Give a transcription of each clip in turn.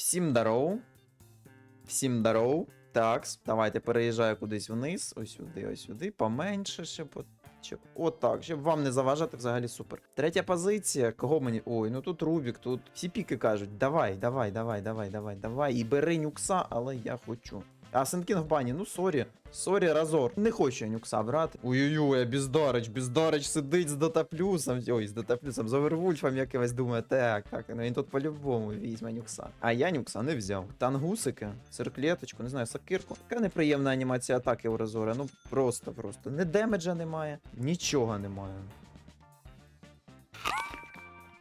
Всім дароу. Всім дароу. Так, давайте переїжджаю кудись вниз. Ось сюди, ось сюди. Поменше, щоб. от- Щоб... Отак, щоб вам не заважати взагалі супер. Третя позиція. Кого мені. Ой, ну тут Рубік, тут всі піки кажуть: давай, давай, давай, давай, давай, давай. І бери нюкса, але я хочу. А Сенкінг в бані, ну сорі. Сорі, Разор. Не хочу я нюкса брати. Ой-ой-ой, Бездарич, Бездарич сидить з Дотаплюсом. Ой, з Дотаплюсом, з Овервульфом якимось думає, так, так, ну він тут по-любому візьме нюкса. А я нюкса не взяв. Тангусики, цирклеточку, не знаю, сакирку. Яка неприємна анімація атаки у Разора. Ну просто, просто. Не демеджа немає, нічого немає.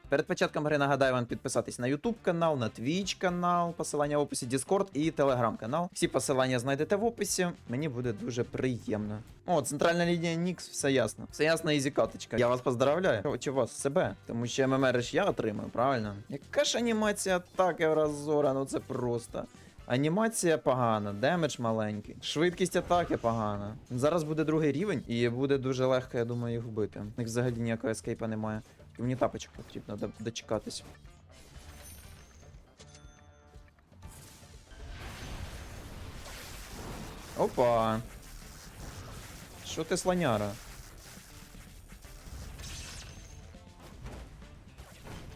Перед початком гри нагадаю вам підписатись на YouTube канал, на Twitch канал, посилання в описі Discord і Telegram канал. Всі посилання знайдете в описі. Мені буде дуже приємно. О, центральна лінія Нікс, все ясно. Все ясно, ізі каточка. Я вас поздравляю. Чи вас себе? Тому що ММР ж я отримаю, правильно? Яка ж анімація атаки Разора? Ну це просто. Анімація погана, демедж маленький, швидкість атаки погана. Зараз буде другий рівень, і буде дуже легко, я думаю, їх вбити. У них взагалі ніякого ескейпа немає. І мені тапочок потрібно дочекатись. Опа. Що ти слоняра?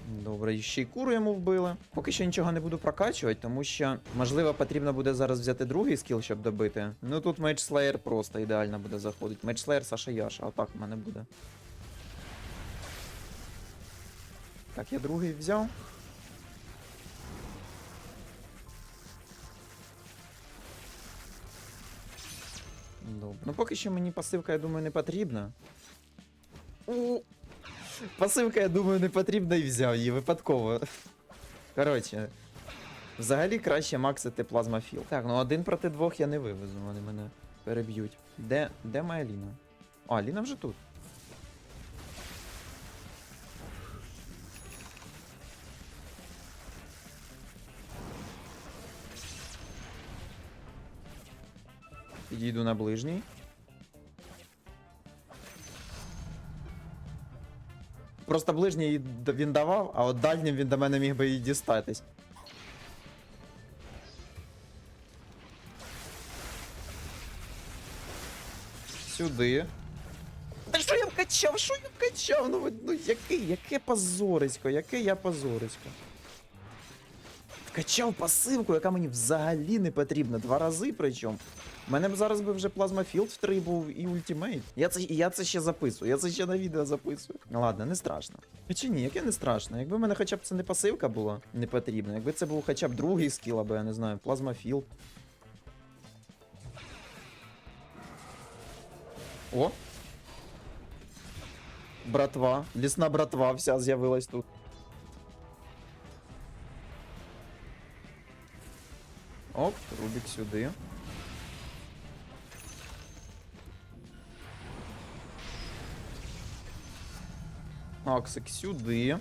Добре, ще й куру йому вбили. Поки що нічого не буду прокачувати, тому що, можливо, потрібно буде зараз взяти другий скіл, щоб добити. Ну тут Меч Слеєр просто ідеально буде заходити. Меч Слеєр, Саша Яша, отак в мене буде. Так, я другий взяв. Добре. Ну поки що мені пасивка, я думаю, не потрібна. У. Пасивка, я думаю, не потрібна і взяв її випадково. Коротше. Взагалі краще максити плазмофіл. Так, ну один проти двох я не вивезу, вони мене переб'ють. Де, де моя Ліна? А, Ліна вже тут. Підійду на ближній. Просто ближній він давав, а от дальнім він до мене міг би і дістатись. Сюди. Та що я вкачав? Що я вкачав? Ну, ну яке, яке позорисько, яке я позорисько. Вкачав пасивку, яка мені взагалі не потрібна. Два рази причому. У мене б зараз би вже плазмафілд в 3 був і ультимейт. Я це, я це ще записую, я це ще на відео записую. Ну ладно, не страшно. Чи ні, яке не страшно? Якби в мене хоча б це не пасивка була не потрібна, якби це був хоча б другий скіл, або я не знаю, плазмафілд. О! Братва, лісна братва вся з'явилась тут. Оп, Рубік сюди. Аксик сюди.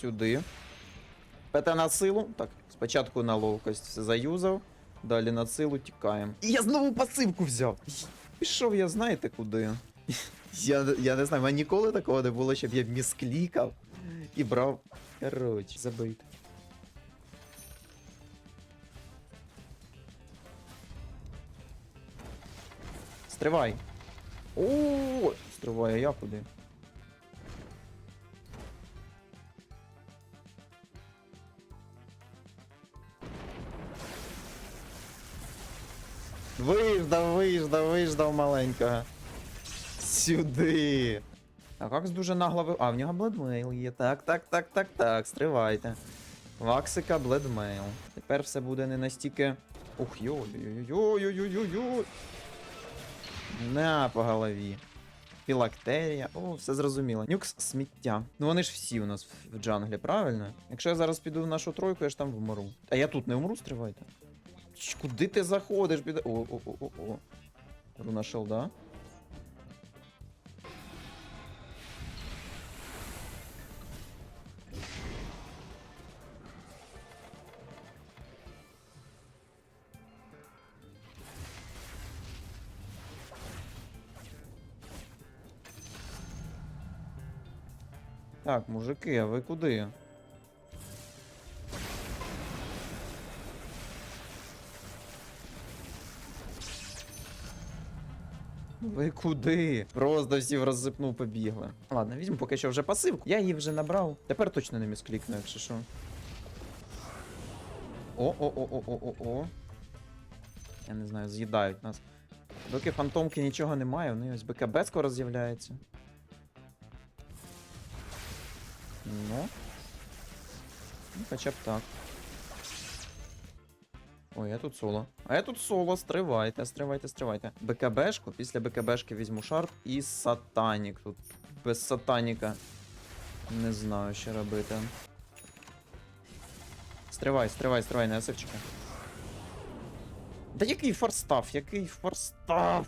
Сюди. ПТ на силу. Так, спочатку на ловкость все заюзав, далі на силу тікаємо. І я знову пасивку взяв. Пішов, я знаєте куди. Я, я не знаю, мене ніколи такого не було, щоб я місклікав і брав. Коротше, забить. Стривай. О, стривай, а я куди? Виждав маленького. Сюди. А Вакс дуже нагло ви... А, в нього бледмейл є. Так, так, так, так, так, стривайте. Ваксика бледмейл. Тепер все буде не настільки. Ух, йой-йой-йой-йой-йой-йой. На по голові. Філактерія. О, все зрозуміло. Нюкс сміття. Ну вони ж всі у нас в- джанглі, правильно? Якщо я зараз піду в нашу тройку, я ж там вмру. А я тут не вмру, стривайте. Куди ти заходиш? Піде. О, о, о, о, о. Руна да? Так, мужики, а вы куда? Ви куди? Просто всі в розсипну побігли. Ладно, візьму поки що вже пасивку. Я її вже набрав. Тепер точно не місклікну, якщо що. О-о-о-о-о-о-о. Я не знаю, з'їдають нас. Доки фантомки нічого немає, вони ось БКБ скоро з'являється. Ну. Ну, хоча б так. Ой, я тут соло. А я тут соло, стривайте, стривайте, стривайте. БКБшку, після БКБшки візьму шарп і сатанік. Тут без сатаніка. Не знаю, що робити. Стривай, стривай, стривай, не асивчика. Да який форстав, який форстав?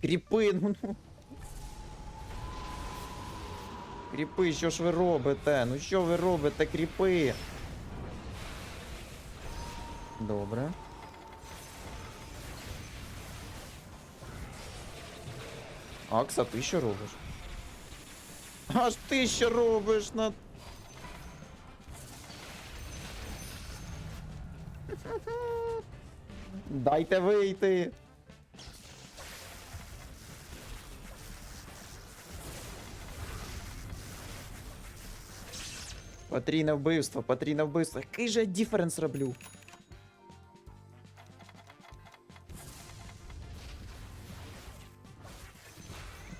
Кріпи, ну ну. Кріпи, що ж ви робите? Ну що ви робите, кріпи? Добре. Акса, ти що робиш? Аж ти що робиш на. Дайте вийти. Потрійне вбивство, потрійне вбивство. Який же я діференс роблю?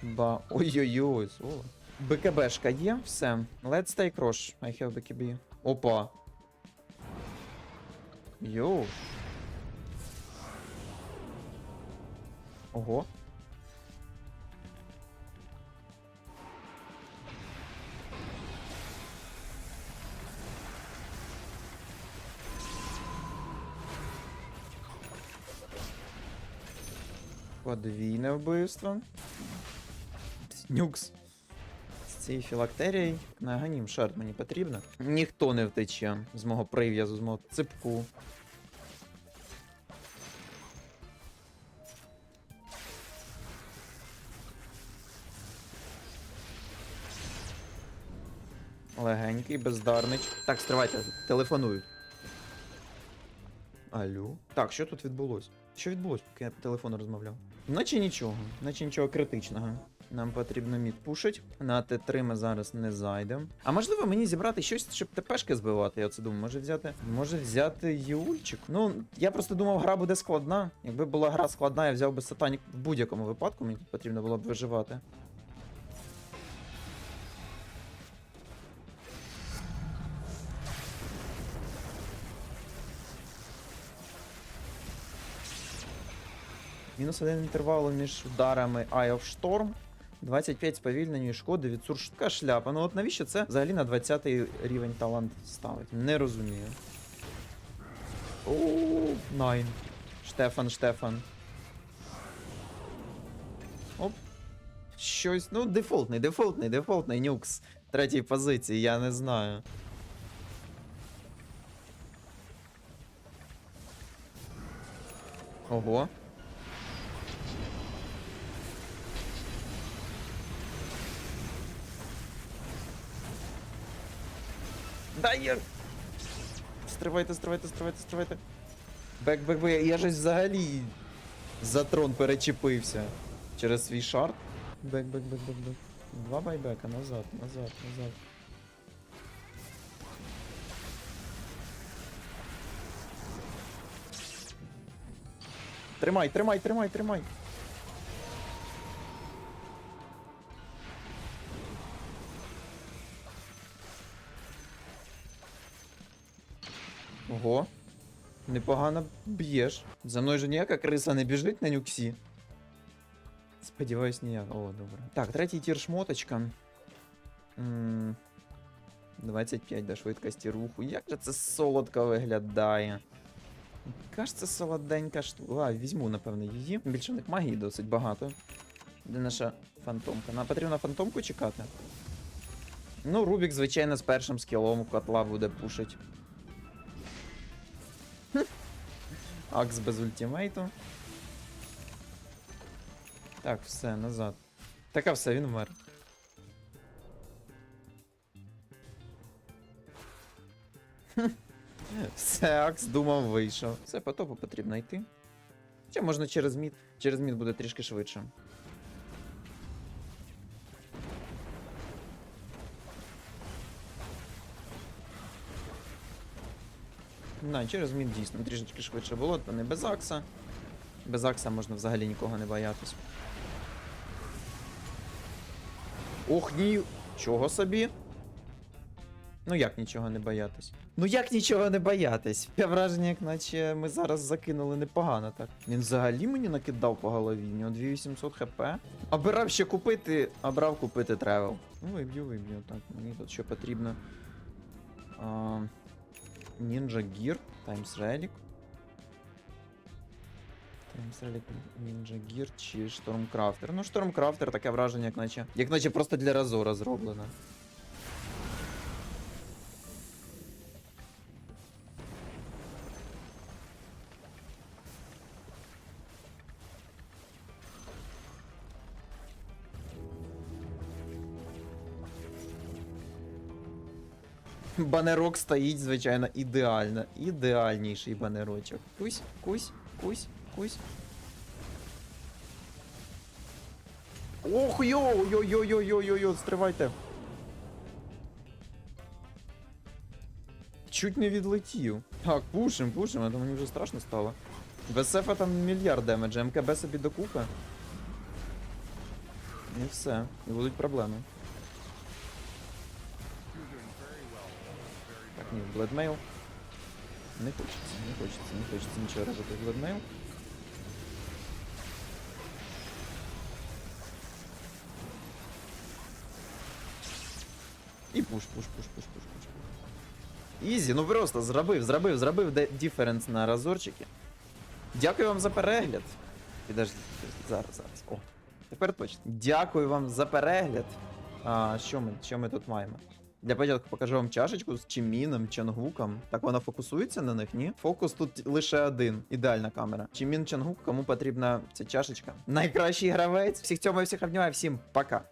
Ба. Ой-ой-ой, соло. БКБшка є, все. Let's take rush. I have BKB. Опа. Йоу. Ого. Подвійне вбивство. Нюкс. З цією філактерією на ганім шарт мені потрібно. Ніхто не втече з мого прив'язу, з мого ципку. Легенький, бездарнич. Так, стривайте, телефонують. Алло. Так, що тут відбулось? Що відбулось, поки я по телефону розмовляв? Наче нічого, наче нічого критичного. Нам потрібно мід пушить. На Т3 ми зараз не зайдемо. А можливо мені зібрати щось, щоб ТПшки збивати. Я оце думаю, може взяти. Може взяти Юльчик. Ну, я просто думав, гра буде складна. Якби була гра складна, я взяв би сатанік в будь-якому випадку, мені потрібно було б виживати. Мінус один інтервал між ударами Eye of Storm. 25 сповільненої шкоди від суршка шляпа. Ну от навіщо це взагалі на 20 рівень талант ставить? Не розумію. Оу, найн. Штефан, Штефан. Оп. Щось. Ну, дефолтний, дефолтний, дефолтний нюкс. Третій позиції, я не знаю. Ого. Да я. Стривайте, стривайте, стривайте, стривайте. Бек, бек, бек. Я ж взагалі за трон перечепився через свій шарт. Бек, бек, бек, бек, бек. Два байбека, назад, назад, назад. Тримай, тримай, тримай, тримай. Ого. Непогано б'єш. За мною же ніяка криса не біжить на нюксі. Сподіваюсь, ніяк. О, добре. Так, третій тір шмоточка. М, 25 до швидкості руху. Як же це солодко виглядає? Яка ж це солоденька штука. А, візьму, напевно, її. Більше них магії досить багато. Де наша фантомка? Нам потрібно фантомку чекати. Ну, Рубік, звичайно, з першим скілом котла буде пушить. Акс без ультимейту. Так, все, назад. Так, а все, він вмер. Все, Акс думав, вийшов. Все, потопу потрібно йти. Ще можна через мід. Через мід буде трішки швидше. На, через мід дійсно трішечки швидше було, то не без Акса. Без Акса можна взагалі нікого не боятись. Ох, ні. Чого собі? Ну як нічого не боятись? Ну як нічого не боятись? Таке враження, як наче ми зараз закинули непогано так. Він взагалі мені накидав по голові, у нього 2800 хп. Обирав ще купити, обрав купити тревел. Ну, виб'ю, виб'ю. Так, мені тут що потрібно. А, Ninja Gear, Times Relic. Times Relic, Ninja Gear чи Stormcrafter. Ну, Stormcrafter таке враження, як наче. Як наче просто для Разора зроблено. Банерок стоїть, звичайно, ідеально. Ідеальніший банерочок. Кусь, кусь, кусь, кусь. Ох, йоу, йо, йо, йо, йо, йо, йо, стривайте. Чуть не відлетів. Так, пушим, пушим, а то мені вже страшно стало. Без сефа там мільярд демеджа, МКБ собі докупи. І все. І будуть проблеми. Ні, Bloodmail. Не хочеться, не хочеться, не хочеться нічого робити з Bloodmail. І пуш, пуш, пуш, пуш, пуш, пуш. Ізі, ну просто зробив, зробив, зробив діференс на разорчики. Дякую вам за перегляд. Підожди, зараз, зараз. О, тепер точно. Дякую вам за перегляд. А, що ми, що ми тут маємо? Для початку покажу вам чашечку з Чиміном, Чангуком. Так вона фокусується на них, ні? Фокус тут лише один. Ідеальна камера. Чимін Чангук, кому потрібна ця чашечка. Найкращий гравець. Всіх цьому і всіх обнімаю, всім пока.